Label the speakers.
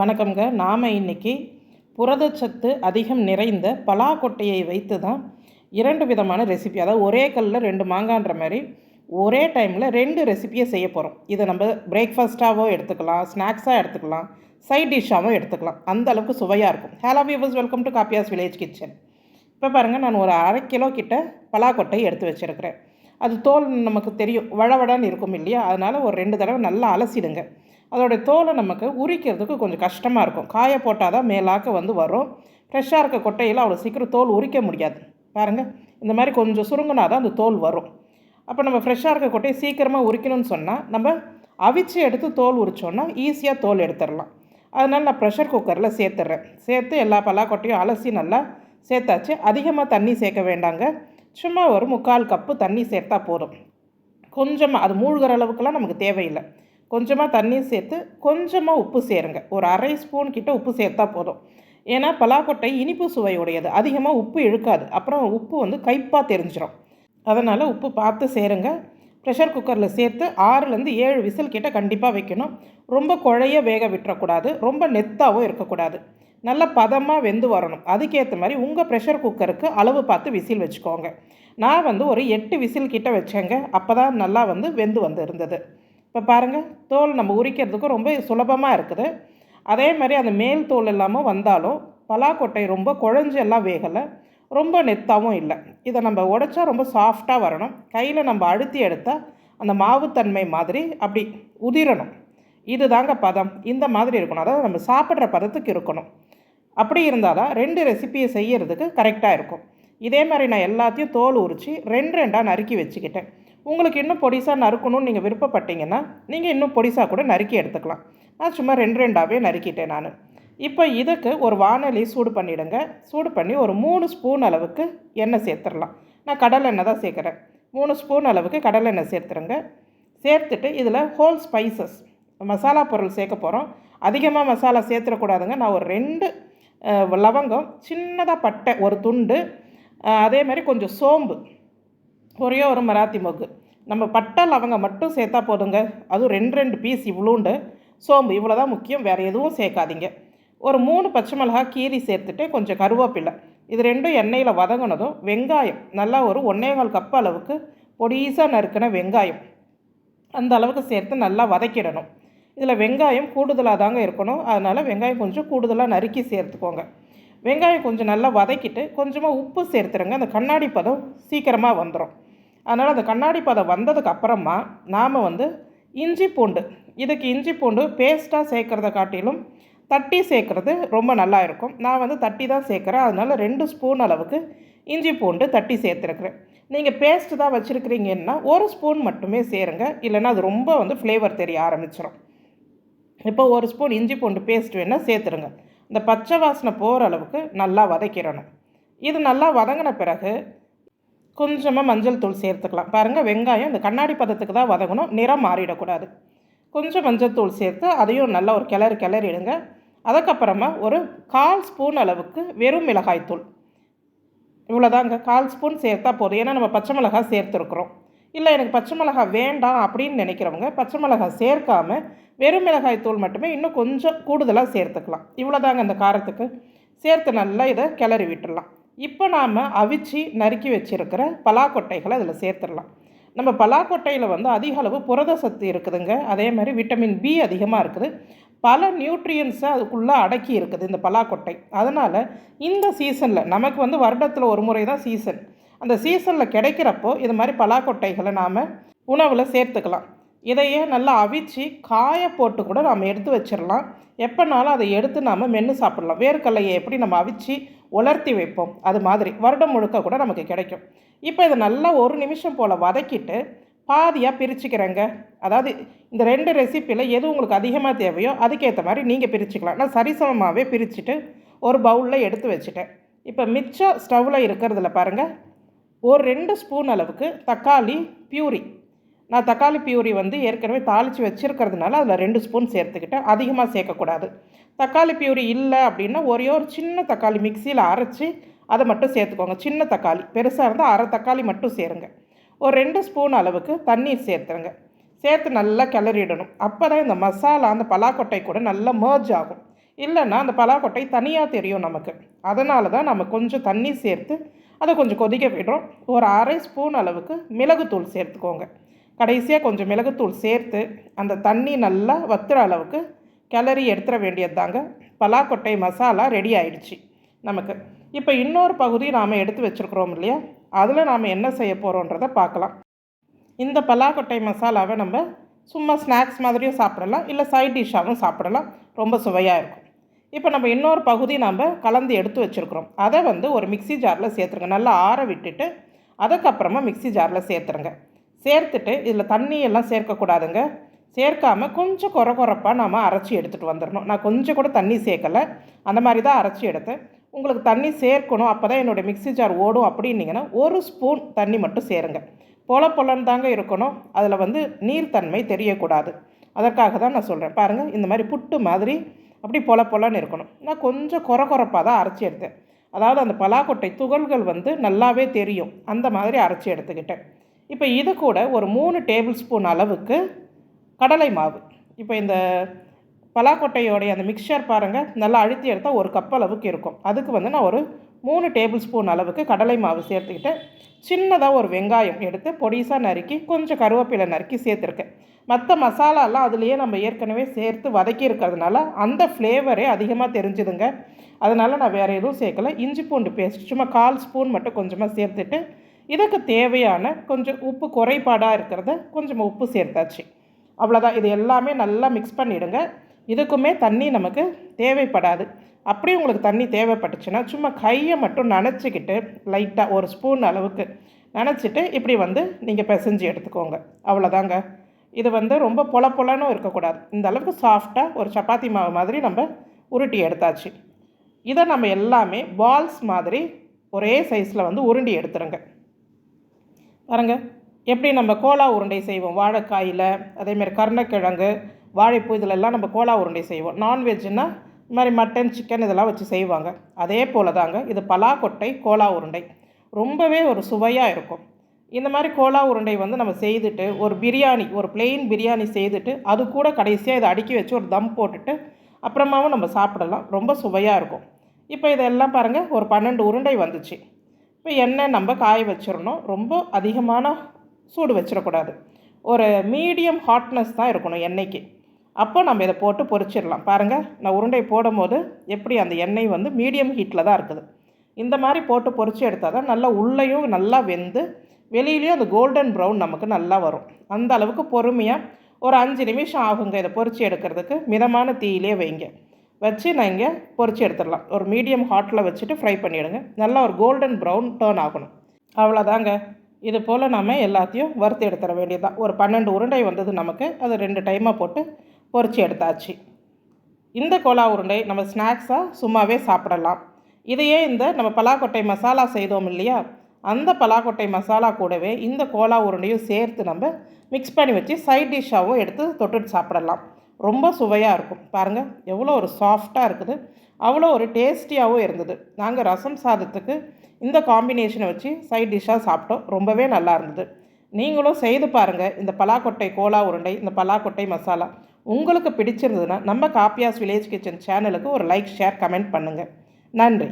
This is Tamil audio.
Speaker 1: வணக்கம்ங்க. நாம் இன்னைக்கு புரதச்சத்து அதிகம் நிறைந்த பலாக்கொட்டையை வைத்து தான் இரண்டு விதமான ரெசிபி அதாவது ஒரே கல்லில் ரெண்டு மாங்கான்ற மாதிரி ஒரே டைமில் ரெண்டு ரெசிப்பியை செய்ய போகிறோம் இதை நம்ம பிரேக்ஃபாஸ்ட்டாகவோ எடுத்துக்கலாம் ஸ்நாக்ஸாக எடுத்துக்கலாம் சைட் டிஷ்ஷாகவும் எடுத்துக்கலாம். அந்த அளவுக்கு சுவையாக இருக்கும். Hello viewers welcome to Kappiyas village kitchen இப்போ பாருங்கள் நான் ஒரு அரை கிலோ கிட்ட பலாக்கொட்டையை எடுத்து வச்சுருக்கிறேன். அது தோல் நமக்கு தெரியும் வழவழன்னு இருக்கும் இல்லையா? அதனால் ஒரு ரெண்டு தடவை நல்லா அலசிடுங்க. அதோடைய தோலை நமக்கு உரிக்கிறதுக்கு கொஞ்சம் கஷ்டமாக இருக்கும். காய போட்டால் தான் மேலாக்க வந்து வரும். ஃப்ரெஷ்ஷாக இருக்க கொட்டையில் அவ்வளோ சீக்கிரம் தோல் உரிக்க முடியாது. பாருங்கள் இந்த மாதிரி கொஞ்சம் சுருங்கினா தான் அந்த தோல் வரும். அப்போ நம்ம ஃப்ரெஷ்ஷாக இருக்க கொட்டையை சீக்கிரமாக உரிக்கணும்னு சொன்னால் நம்ம அவிச்சு எடுத்து தோல் உரிச்சோன்னா ஈஸியாக தோல் எடுத்துடலாம். அதனால் நான் ப்ரெஷர் குக்கரில் சேர்த்துட்றேன் சேர்த்து எல்லா பலாக்கொட்டையும் அலசி நல்லா சேர்த்தாச்சு. அதிகமாக தண்ணி சேர்க்க வேண்டாங்க. சும்மா ஒரு முக்கால் கப்பு தண்ணி சேர்த்தா போதும். கொஞ்சமாக அது மூழ்கிற அளவுக்குலாம் நமக்கு தேவையில்லை. கொஞ்சமாக தண்ணி சேர்த்து கொஞ்சமாக உப்பு சேருங்க. ஒரு அரை ஸ்பூன் கிட்ட உப்பு சேர்த்தா போதும். ஏன்னா பலாக்கொட்டை இனிப்பு சுவையுடையது. அதிகமாக உப்பு இழுக்காது. அப்புறம் உப்பு வந்து கைப்பாக தெரிஞ்சிடும் அதனால் உப்பு பார்த்து சேருங்க. ப்ரெஷர் குக்கரில் சேர்த்து ஆறுலேருந்து ஏழு விசில் கிட்ட கண்டிப்பாக வைக்கணும். ரொம்ப குழைய வேக விட்டுறக்கூடாது. ரொம்ப நெத்தாகவும் இருக்கக்கூடாது. நல்ல பதமாக வெந்து வரணும். அதுக்கேற்ற மாதிரி உங்கள் ப்ரெஷர் குக்கருக்கு அளவு பார்த்து விசில் வச்சுக்கோங்க. நான் வந்து ஒரு எட்டு விசில் கிட்ட வச்சேங்க. அப்போ தான் நல்லா வந்து வெந்து வந்து இருந்தது. இப்போ பாருங்கள் தோல் நம்ம உரிக்கிறதுக்கு ரொம்ப சுலபமாக இருக்குது. அதே மாதிரி அந்த மேல் தோல் இல்லாமல் வந்தாலும் பலாக்கொட்டை ரொம்ப குழஞ்சு எல்லாம் வேகலை ரொம்ப நெத்தாவும் இல்லை. இதை நம்ம உடைச்சா ரொம்ப சாஃப்டாக வரணும். கையில் நம்ம அழுத்தி எடுத்தால் அந்த மாவுத்தன்மை மாதிரி அப்படி உதிரணும். இது தாங்க பதம். இந்த மாதிரி இருக்கணும். அதாவது நம்ம சாப்பிட்ற பதத்துக்கு இருக்கணும். அப்படி இருந்தால் தான் ரெண்டு ரெசிபியை செய்யறதுக்கு கரெக்டாக இருக்கும். இதே மாதிரி நான் எல்லாத்தையும் தோல் உரித்து ரெண்டு ரெண்டாக நறுக்கி வச்சுக்கிட்டேன். உங்களுக்கு இன்னும் பொடிசாக நறுக்கணும்னு நீங்கள் விருப்பப்பட்டீங்கன்னா நீங்கள் இன்னும் பொடிசாக கூட நறுக்கி எடுத்துக்கலாம். நான் சும்மா ரெண்டு ரெண்டாகவே நறுக்கிட்டேன் நான். இப்போ இதுக்கு ஒரு வானொலி சூடு பண்ணிவிடுங்க சூடு பண்ணி ஒரு மூணு ஸ்பூன் அளவுக்கு எண்ணெய் சேர்த்துடலாம். நான் கடலை எண்ணெய் தான் சேர்க்குறேன். மூணு ஸ்பூன் அளவுக்கு கடலை எண்ணெய் சேர்த்துருங்க சேர்த்துட்டு இதில் ஹோல் ஸ்பைசஸ் மசாலா பொருள் சேர்க்க போகிறோம் அதிகமாக மசாலா சேர்த்துடக்கூடாதுங்க. நான் ஒரு ரெண்டு லவங்கம் சின்னதாக பட்டை ஒரு துண்டு அதே மாதிரி கொஞ்சம் சோம்பு. ஒரே ஒரு மராத்தி மொக்கு நம்ம பட்டை லவங்கம் மட்டும் சேர்த்தா போதுங்க. அதுவும் ரெண்டு ரெண்டு பீஸ் இவ்வளோண்டு. சோம்பு இவ்வளோ தான் முக்கியம். வேறு எதுவும் சேர்க்காதீங்க. ஒரு மூணு பச்சை மிளகா கீரி சேர்த்துட்டு கொஞ்சம் கருவேப்பிலை. இது ரெண்டும் எண்ணெயில் வதங்கினதும் வெங்காயம். நல்லா ஒரு ஒன்றேகால் கப் அளவுக்கு பொடிசாக நறுக்கின வெங்காயம். அந்த அளவுக்கு சேர்த்து நல்லா வதக்கிடணும். இதில் வெங்காயம் கூடுதலாக தாங்க இருக்கணும். அதனால் வெங்காயம் கொஞ்சம் கூடுதலாக நறுக்கி சேர்த்துக்கோங்க. வெங்காயம் கொஞ்சம் நல்லா வதக்கிட்டு கொஞ்சமாக உப்பு சேர்த்துருங்க. அந்த கண்ணாடி பதம் சீக்கிரமாக வந்துடும் அதனால் அந்த கண்ணாடி பதம் வந்ததுக்கு அப்புறமா நாம் வந்து இஞ்சி பூண்டு இதுக்கு இஞ்சி பூண்டு பேஸ்ட்டாக சேர்க்குறத காட்டிலும் தட்டி சேர்க்குறது ரொம்ப நல்லா இருக்கும். நான் வந்து தட்டி தான் சேர்க்குறேன். அதனால் ரெண்டு ஸ்பூன் அளவுக்கு இஞ்சி பூண்டு தட்டி சேர்த்துருக்குறேன். நீங்கள் பேஸ்ட்டு தான் வச்சுருக்கிறீங்கன்னா ஒரு ஸ்பூன் மட்டுமே சேருங்க. இல்லைன்னா அது ரொம்ப வந்து ஃப்ளேவர் தெரிய ஆரம்பிச்சிடும் இப்போ ஒரு ஸ்பூன் இஞ்சி பூண்டு பேஸ்ட் வேணால் சேர்த்துருங்க. இந்த பச்சை வாசனை போகிற அளவுக்கு நல்லா வதக்கிடணும். இது நல்லா வதங்கின பிறகு கொஞ்சமாக மஞ்சள் தூள் சேர்த்துக்கலாம். பாருங்கள் வெங்காயம் இந்த கண்ணாடி பதத்துக்கு தான் வதங்கணும். நிறம் மாறிடக்கூடாது. கொஞ்சம் மஞ்சள் தூள் சேர்த்து அதையும் நல்லா ஒரு கிளறு கிளறிடுங்க அதுக்கப்புறமா ஒரு கால் ஸ்பூன் அளவுக்கு வெறும் மிளகாய்த்தூள் இவ்வளோதாங்க கால் ஸ்பூன் சேர்த்தா போதும். ஏன்னா நம்ம பச்சை மிளகாய் சேர்த்துருக்குறோம். இல்லை எனக்கு பச்சை மிளகாய் வேண்டாம் அப்படின்னு நினைக்கிறவங்க பச்சை மிளகாய் சேர்க்காம வெறும் மிளகாய் தூள் மட்டுமே இன்னும் கொஞ்சம் கூடுதலாக சேர்த்துக்கலாம். இவ்வளோதாங்க அந்த காரத்துக்கு. சேர்த்து நல்லா இதை கிளறி விட்டுடலாம். இப்போ நாம் அவிச்சு நறுக்கி வச்சுருக்கிற பலாக்கொட்டைகளை அதில் சேர்த்துடலாம். நம்ம பலாக்கொட்டையில் வந்து அதிக அளவு புரத சத்து இருக்குதுங்க. அதே மாதிரி விட்டமின் பி அதிகமாக இருக்குது. பல நியூட்ரியன்ஸை அதுக்குள்ளே அடக்கி இருக்குது இந்த பலாக்கொட்டை. அதனால் இந்த சீசனில் நமக்கு வந்து வருடத்தில் ஒரு முறை தான் சீசன் அந்த சீசனில் கிடைக்கிறப்போ இது மாதிரி பலாக்கொட்டைகளை நாம் உணவில் சேர்த்துக்கலாம். இதையே நல்லா அவிச்சு காய போட்டு கூட நாம் எடுத்து வச்சிடலாம். எப்போனாலும் அதை எடுத்து நாம் மென்று சாப்பிடலாம். வேர்க்கடலையை எப்படி நம்ம அவிச்சு உலர்த்தி வைப்போம். அது மாதிரி வருடம் முழுக்க கூட நமக்கு கிடைக்கும். இப்போ இதை நல்லா ஒரு நிமிஷம் போல் வதக்கிட்டு பாதியாக பிரிச்சுக்கிறேங்க. அதாவது இந்த ரெண்டு ரெசிப்பியில் எது உங்களுக்கு அதிகமாக தேவையோ அதுக்கேற்ற மாதிரி நீங்கள் பிரிச்சுக்கலாம். நான் சரிசமமாகவே பிரிச்சுட்டு ஒரு பவுலில் எடுத்து வச்சுட்டேன். இப்போ மிச்சம் ஸ்டவ்வில் இருக்கிறதுல பாருங்கள் ஒரு ரெண்டு ஸ்பூன் அளவுக்கு தக்காளி பியூரி நான் தக்காளி பியூரி வந்து ஏற்கனவே தாளித்து வச்சுருக்கிறதுனால அதில் ரெண்டு ஸ்பூன் சேர்த்துக்கிட்டேன். அதிகமாக சேர்க்கக்கூடாது. தக்காளி பியூரி இல்லை அப்படின்னா ஒரே ஒரு சின்ன தக்காளி மிக்சியில் அரைச்சி அதை மட்டும் சேர்த்துக்கோங்க. சின்ன தக்காளி. பெருசாக இருந்தால் அரை தக்காளி மட்டும் சேருங்க. ஒரு ரெண்டு ஸ்பூன் அளவுக்கு தண்ணீர் சேர்த்துருங்க. சேர்த்து நல்லா கிளறிடணும். அப்போ தான் இந்த மசாலா அந்த பலாக்கொட்டை கூட நல்லா மேர்ஜ் ஆகும். இல்லைன்னா அந்த பலாக்கொட்டை தனியாக தெரியும் நமக்கு. அதனால தான் நம்ம கொஞ்சம் தண்ணி சேர்த்து அதை கொஞ்சம் கொதிக்க விடுறோம். ஒரு அரை ஸ்பூன் அளவுக்கு மிளகுத்தூள் சேர்த்துக்கோங்க. கடைசியாக கொஞ்சம் மிளகுத்தூள் சேர்த்து அந்த தண்ணி நல்லா வத்துற அளவுக்கு கிளறி எடுத்துட வேண்டியது தாங்க பலாக்கொட்டை மசாலா ரெடி ஆயிடுச்சு நமக்கு. இப்போ இன்னொரு பகுதி நாம் எடுத்து வச்சுருக்குறோம் இல்லையா? அதில் நாம் என்ன செய்ய போகிறோன்றதை பார்க்கலாம். இந்த பலாக்கொட்டை மசாலாவை நம்ம சும்மா ஸ்நாக்ஸ் மாதிரியும் சாப்பிடலாம் இல்லை சைட் டிஷ்ஷாகவும் சாப்பிடலாம். ரொம்ப சுவையாக இருக்கும். இப்போ நம்ம இன்னொரு பகுதி நம்ம கலந்து எடுத்து வச்சுருக்குறோம். அதை வந்து ஒரு மிக்ஸி ஜாரில் சேர்த்துருங்க. நல்லா ஆற விட்டுட்டு அதுக்கப்புறமா மிக்ஸி ஜாரில் சேர்த்துருங்க. சேர்த்துட்டு இதில் தண்ணியெல்லாம் சேர்க்கக்கூடாதுங்க. சேர்க்காம கொஞ்சம் குறை குறைப்பாக நாம் அரைச்சி எடுத்துகிட்டு வந்துடணும் நான் கொஞ்சம் கூட தண்ணி சேர்க்கலை. அந்த மாதிரி தான் அரைச்சி எடுத்தேன். உங்களுக்கு தண்ணி சேர்க்கணும். அப்போ தான் என்னுடைய மிக்ஸி ஜார் ஓடும் அப்படின்னீங்கன்னா ஒரு ஸ்பூன் தண்ணி மட்டும் சேருங்க. பொல பொலன்னு தாங்க இருக்கணும். அதில் வந்து நீர்த்தன்மை தெரியக்கூடாது. அதற்காக தான் நான் சொல்கிறேன் பாருங்கள் இந்த மாதிரி புட்டு மாதிரி அப்படி பொல பொலன்னு இருக்கணும். நான் கொஞ்சம் குறை குறைப்பாக தான் அரைச்சி எடுத்தேன். அதாவது அந்த பலாக்கொட்டை துகள்கள் வந்து நல்லாவே தெரியும். அந்த மாதிரி அரைச்சி எடுத்துக்கிட்டேன். இப்போ இது கூட ஒரு மூணு டேபிள் ஸ்பூன் அளவுக்கு கடலை மாவு. இப்போ இந்த பலாக்கொட்டையோடைய அந்த மிக்சர் பாருங்கள் நல்லா அழுத்தி எடுத்தால் ஒரு கப் அளவுக்கு இருக்கும். அதுக்கு வந்து நான் ஒரு மூணு டேபிள் ஸ்பூன் அளவுக்கு கடலை மாவு சேர்த்துக்கிட்டு சின்னதாக ஒரு வெங்காயம் எடுத்து பொடிசாக நறுக்கி கொஞ்சம் கருவேப்பிலை நறுக்கி சேர்த்துருக்கேன். மற்ற மசாலாலாம் அதுலேயே நம்ம ஏற்கனவே சேர்த்து வதக்கி இருக்கிறதுனால அந்த ஃப்ளேவரே அதிகமாக தெரிஞ்சுதுங்க. அதனால் நான் வேறு எதுவும் சேர்க்கலை. இஞ்சி பூண்டு பேஸ்ட் சும்மா கால் ஸ்பூன் மட்டும் கொஞ்சமாக சேர்த்துட்டு இதுக்கு தேவையான கொஞ்சம் உப்பு குறைபாடாக இருக்கிறத கொஞ்சம் உப்பு சேர்த்தாச்சு. அவ்வளோதான் இது எல்லாமே நல்லா மிக்ஸ் பண்ணிவிடுங்க இதுக்குமே தண்ணி நமக்கு தேவைப்படாது. அப்படியே உங்களுக்கு தண்ணி தேவைப்பட்டுச்சுன்னா சும்மா கையை மட்டும் நனைச்சிக்கிட்டு லைட்டாக ஒரு ஸ்பூன் அளவுக்கு நினச்சிட்டு இப்படி வந்து நீங்கள் பிசைஞ்சு எடுத்துக்கோங்க. அவ்வளோதாங்க இது வந்து ரொம்ப பொல பொலன்னு இருக்கக்கூடாது. இந்த அளவுக்கு சாஃப்டாக ஒரு சப்பாத்தி மாவு மாதிரி நம்ம உருட்டி எடுத்தாச்சு. இதை நம்ம எல்லாமே பால்ஸ் மாதிரி ஒரே சைஸில் வந்து உருண்டி எடுத்துருங்க. பாருங்க. எப்படி நம்ம கோலா உருண்டை செய்வோம்? வாழைக்காயில் அதேமாதிரி கருணக்கிழங்கு வாழைப்பூ இதிலெல்லாம் நம்ம கோலா உருண்டை செய்வோம். நான்வெஜ்னால் இந்த மாதிரி மட்டன் சிக்கன் இதெல்லாம் வச்சு செய்வாங்க. அதே போல் தாங்க இது பலாக்கொட்டை கோலா உருண்டை. ரொம்பவே ஒரு சுவையாக இருக்கும். இந்த மாதிரி கோலா உருண்டை வந்து நம்ம செய்துட்டு ஒரு பிரியாணி ஒரு பிளெயின் பிரியாணி செய்துட்டு அது கூட கடைசியாக இதை அடுக்கி வச்சு ஒரு தம் போட்டுட்டு அப்புறமாவும் நம்ம சாப்பிடலாம். ரொம்ப சுவையாக இருக்கும். இப்போ இதெல்லாம் பாருங்கள் ஒரு பன்னெண்டு உருண்டை வந்துச்சு. இப்போ எண்ணெய் நம்ம காய வச்சிடணும். ரொம்ப அதிகமான சூடு வச்சிடக்கூடாது. ஒரு மீடியம் ஹாட்னஸ் தான் இருக்கணும் எண்ணெய்க்கு. அப்போ நம்ம இதை போட்டு பொரிச்சிடலாம். பாருங்கள் நான் உருண்டை போடும் போது எப்படி அந்த எண்ணெய் வந்து மீடியம் ஹீட்டில் தான் இருக்குது. இந்த மாதிரி போட்டு பொரிச்சு எடுத்தால் தான் நல்லா உள்ளேயும் நல்லா வெந்து வெளியிலையும் அந்த கோல்டன் ப்ரௌன் நமக்கு நல்லா வரும். அந்த அளவுக்கு பொறுமையாக ஒரு அஞ்சு நிமிஷம் ஆகுங்க இதை பொரிச்சு எடுக்கிறதுக்கு. மிதமான தீயிலே வைங்க. வச்சு நான் இங்கே பொறிச்சு எடுத்துடலாம். ஒரு மீடியம் ஹாட்டில் வச்சுட்டு ஃப்ரை பண்ணிவிடுங்க நல்லா ஒரு கோல்டன் ப்ரௌன் டேர்ன் ஆகணும். அவ்வளோதாங்க இது போல் நம்ம எல்லாத்தையும் வறுத்து எடுத்துட வேண்டியதுதான். ஒரு பன்னெண்டு உருண்டை வந்தது நமக்கு. அது ரெண்டு டைமாக போட்டு பொறிச்சு எடுத்தாச்சு. இந்த கோலா உருண்டை நம்ம ஸ்நாக்ஸாக சும்மாவே சாப்பிடலாம். இதையே இந்த நம்ம பலாக்கொட்டை மசாலா செய்தோம் இல்லையா? அந்த பலாக்கொட்டை மசாலா கூடவே இந்த கோலா உருண்டையும் சேர்த்து நம்ம மிக்ஸ் பண்ணி வச்சு சைட் டிஷ்ஷாகவும் எடுத்து தொட்டுட்டு சாப்பிடலாம். ரொம்ப சுவையாக இருக்கும். பாருங்கள் எவ்வளோ ஒரு சாஃப்டாக இருக்குது. அவ்வளோ ஒரு டேஸ்டியாகவும் இருந்தது. நாங்கள் ரசம் சாதத்துக்கு இந்த காம்பினேஷனை வச்சு சைட் டிஷ்ஷாக சாப்பிட்டோம். ரொம்பவே நல்லா இருந்தது. நீங்களும் செய்து பாருங்கள் இந்த பலாக்கொட்டை கோலா உருண்டை இந்த பலாக்கொட்டை மசாலா. உங்களுக்கு பிடிச்சிருந்ததுன்னா நம்ம காப்பியாஸ் வில்லேஜ் கிச்சன் சேனலுக்கு ஒரு லைக் ஷேர் கமெண்ட் பண்ணுங்கள் நன்றி.